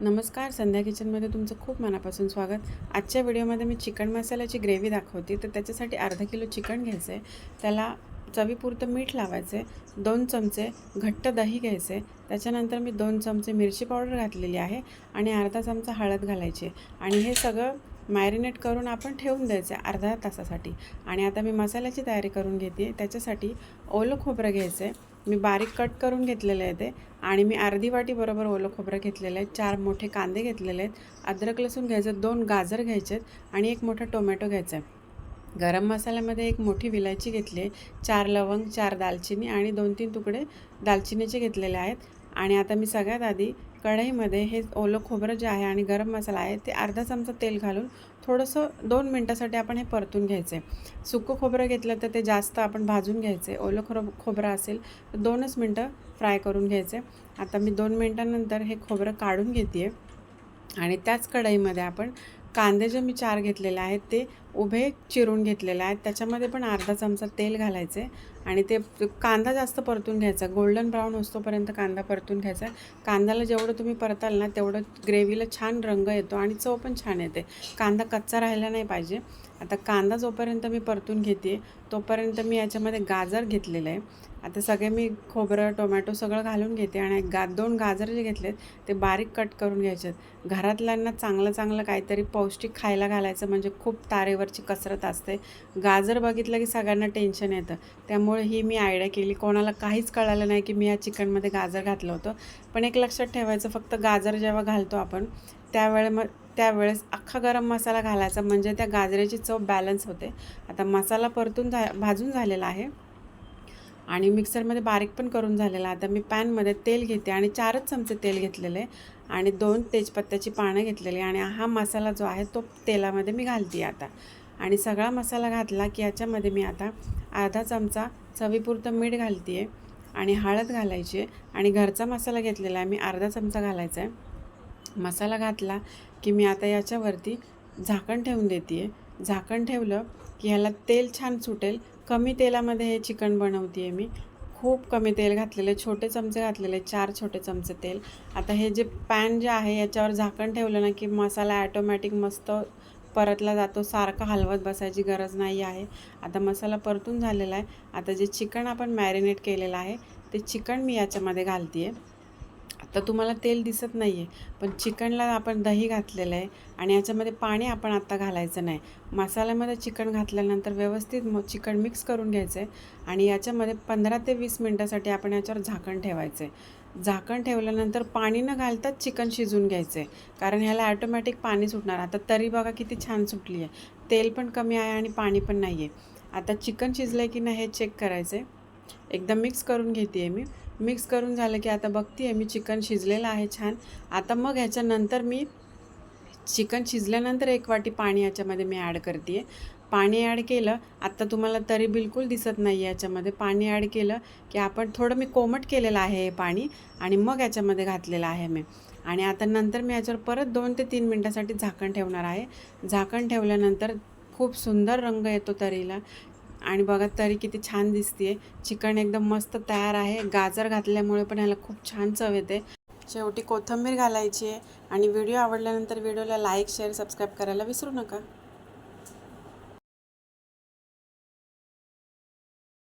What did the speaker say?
नमस्कार संध्या किचनमध्ये तुमचं खूप मनापासून स्वागत. आजच्या व्हिडिओमध्ये मी चिकन मसाल्याची ग्रेव्ही दाखवते. तर त्याच्यासाठी अर्धा किलो चिकन घ्यायचं आहे त्याला चवीपुरतं मीठ लावायचं आहे दोन चमचे घट्ट दही घ्यायचे आहे त्याच्यानंतर मी दोन चमचे मिरची पावडर घातलेली आहे आणि अर्धा चमचा हळद घालायची आणि हे सगळं मॅरिनेट करून आपण ठेवून द्यायचं आहे अर्धा तासासाठी. आणि आता मी मसाल्याची तयारी करून घेते. त्याच्यासाठी ओलं खोबरं घ्यायचं आहे मी बारीक कट करून घेतलेले आहे ते. आणि मी अर्धी वाटी बरोबर ओलं खोबरं घेतलेलं आहे. चार मोठे कांदे घेतलेले आहेत. अद्रक लसूण घ्यायचं दोन गाजर घ्यायचे आहेत. आणि एक मोठा टोमॅटो घ्यायचा आहे. गरम मसाल्यामध्ये एक मोठी विलायची घेतली आहे. चार लवंग चार दालचिनी आणि दोन तीन तुकडे दालचिनीचे घेतलेले आहेत. आणि आता मी सगळ्यात आधी कढईमध्ये हे ओलं खोबरं जे आहे आणि गरम मसाला आहे ते अर्धा चमचा तेल घालून थोडंसं दोन मिनटासाठी आपण हे परतून घ्यायचं. आहे सुकं खोबरं घेतलं तर ते जास्त आपण भाजून घ्यायचं. आहे ओलं खोबरं खोबरं असेल तर दोनच मिनटं फ्राय करून घ्यायचं. आहे आता मी दोन मिनटानंतर हे खोबरं काढून घेते आहे आणि त्याच कढईमध्ये आपण कांदे जे मी चार घेतलेले आहेत ते उभे चिरून घेतलेले आहेत. त्याच्यामध्ये पण अर्धा चमचा तेल घालायचे आणि ते कांदा जास्त परतून घ्यायचा. गोल्डन ब्राऊन होतोपर्यंत कांदा परतून घ्यायचा. कांद्याला जेवढं तुम्ही परताल ना तेवढं ग्रेव्हीला छान रंग येतो आणि चव पण छान येते. कांदा कच्चा राहिला नाही पाहिजे. आता कांदा जोपर्यंत मी परतून घेते तोपर्यंत मी याच्यामध्ये गाजर घेतलेलं आहे. आता सगळे मी खोबरं टोमॅटो सगळं घालून घेते आणि गा दोन गाजर जे घेतलेत ते बारीक कट करून घ्यायचे घरातल्यांना चांगलं चांगलं काहीतरी पौष्टिक खायला घालायचं म्हणजे खूप तारेवरची कसरत असते. गाजर बघितलं की सगळ्यांना टेन्शन येतं. त्यामुळे ही मी आयडिया केली. कोणाला काहीच कळालं नाही की मी या चिकनमध्ये गाजर घातलं होतं. पण एक लक्षात ठेवायचं फक्त गाजर जेव्हा घालतो आपण त्यावेळे मग त्यावेळेस अख्खा गरम मसाला घालायचा. म्हणजे त्या गाजराची चव बॅलन्स होते. आता मसाला परतून झा भाजून झालेला आहे. आणि मिक्सरमध्ये बारीक पण करून झालेला आता मी पॅनमध्ये तेल घेते आणि चारच चमचे तेल घेतलेले आणि दोन तेजपत्त्याची पानं घेतलेली आणि हा मसाला जो आहे तो तेलामध्ये मी घालते आता. आणि सगळा मसाला घातला की याच्यामध्ये मी आता अर्धा चमचा चवीपुरतं मीठ घालते. आहे आणि हळद घालायची आहे. आणि घरचा मसाला घेतलेला आहे. मी अर्धा चमचा घालायचा आहे. मसाला घातला की मी आता याच्यावरती झाकण ठेवून देते आहे झाकण ठेवलं की ह्याला तेल छान सुटेल. कमी तेलामध्ये हे चिकन बनवते आहे मी. खूप कमी तेल घातलेले छोटे चमचे घातलेले चार छोटे चमचे तेल. आता हे जे पॅन जे आहे याच्यावर झाकण ठेवलं ना की मसाला ॲटोमॅटिक मस्त परतला जातो. सारखा हलवत बसायची गरज नाही आहे. आता मसाला परतून झालेला आहे. आता जे चिकन आपण मॅरिनेट केलेलं आहे ते चिकन मी याच्यामध्ये घालते आहे तर तुम्हाला तेल दिसत नाही आहे पण चिकनला आपण दही घातलेलं आहे आणि याच्यामध्ये पाणी आपण आत्ता घालायचं नाही. मसाल्यामध्ये चिकन घातल्यानंतर व्यवस्थित म चिकन मिक्स करून घ्यायचं आहे आणि याच्यामध्ये पंधरा ते वीस मिनटासाठी आपण याच्यावर झाकण ठेवायचं आहे झाकण ठेवल्यानंतर पाणी न घालताच चिकन शिजून घ्यायचं आहे कारण ह्याला ॲटोमॅटिक पाणी सुटणार. आता तरी बघा किती छान सुटली आहे तेल पण कमी आहे आणि पाणी पण नाही आहे आता चिकन शिजलं आहे की नाही हे चेक करायचं आहे एकदम मिक्स करून घेते आहे मी. मिक्स करून झालं की आता बघते आहे मी चिकन शिजलेलं आहे छान. आता मग ह्याच्यानंतर मी चिकन शिजल्यानंतर एक वाटी पाणी याच्यामध्ये मी ॲड करते आहे पाणी ॲड केलं आत्ता तुम्हाला तरी बिलकुल दिसत नाही याच्यामध्ये. पाणी ॲड केलं की आपण थोडं मी कोमट केलेलं आहे हे पाणी आणि मग याच्यामध्ये घातलेलं आहे मी. आणि आता नंतर मी याच्यावर परत दोन ते तीन मिनटासाठी झाकण ठेवणार आहे. झाकण ठेवल्यानंतर खूप सुंदर रंग येतो तरीला. आणि बघा तरी किती छान दिसते चिकन एकदम मस्त तयार आहे. गाजर घातल्यामुळे पण ह्याला खूप छान चव येते. शेवटी कोथिंबीर घालायची आहे. आणि व्हिडिओ आवडल्यानंतर व्हिडिओला लाईक शेअर सबस्क्राईब करायला विसरू नका.